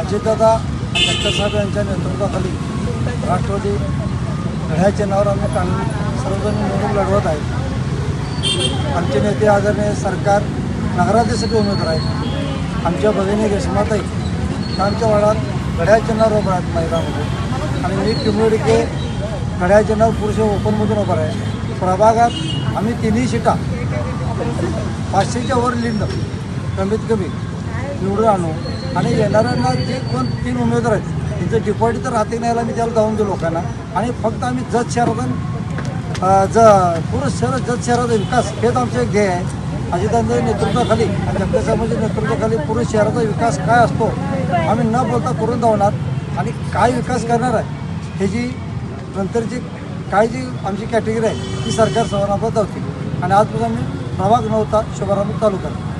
अजितदादा डॉक्टरसाहेब यांच्या नेतृत्वाखाली राष्ट्रवादी लढ्याच्या नावावर आम्ही कानून सर्वजण निवडणूक लढवत आहेत. आमचे नेते आदरणीय सरकार नगराध्यक्षाचे उमेदवार आहेत. आमच्या भगिनी रेशमाताई आमच्या वडात घड्याच्या चिन्हावर उभार आहेत महिलामध्ये आणि मी टिंबोडीके घड्याच्या चिन्हावर पुरुष ओपनमधून उभार आहे प्रभागात आम्ही तिन्ही शिका पाचशेच्या वर लिंड कमीत कमी. निवडून आणू. आणि येणाऱ्यांना जे कोण तीन उमेदवार आहेत त्यांचं डिपॉझिट तर हाती न्यायला मी त्याला जाऊन देऊ लोकांना. आणि फक्त आम्ही जत शहरातून ज पूर्ण शहर जत शहराचा विकास हेच आमचं एक ध्येय आहे. अजितांच्या नेतृत्वाखाली आणि जगदीशसाहेबांच्या नेतृत्वाखाली पूर्ण शहराचा विकास काय असतो आम्ही न बोलता करून धावणार आणि काय विकास करणार आहे हे जी नंतरची काय जी आमची कॅटेगरी आहे ती सरकार सर्वांना धावते. आणि आजपासून आम्ही प्रभाग नव्हता शुभारंभ चालू करतो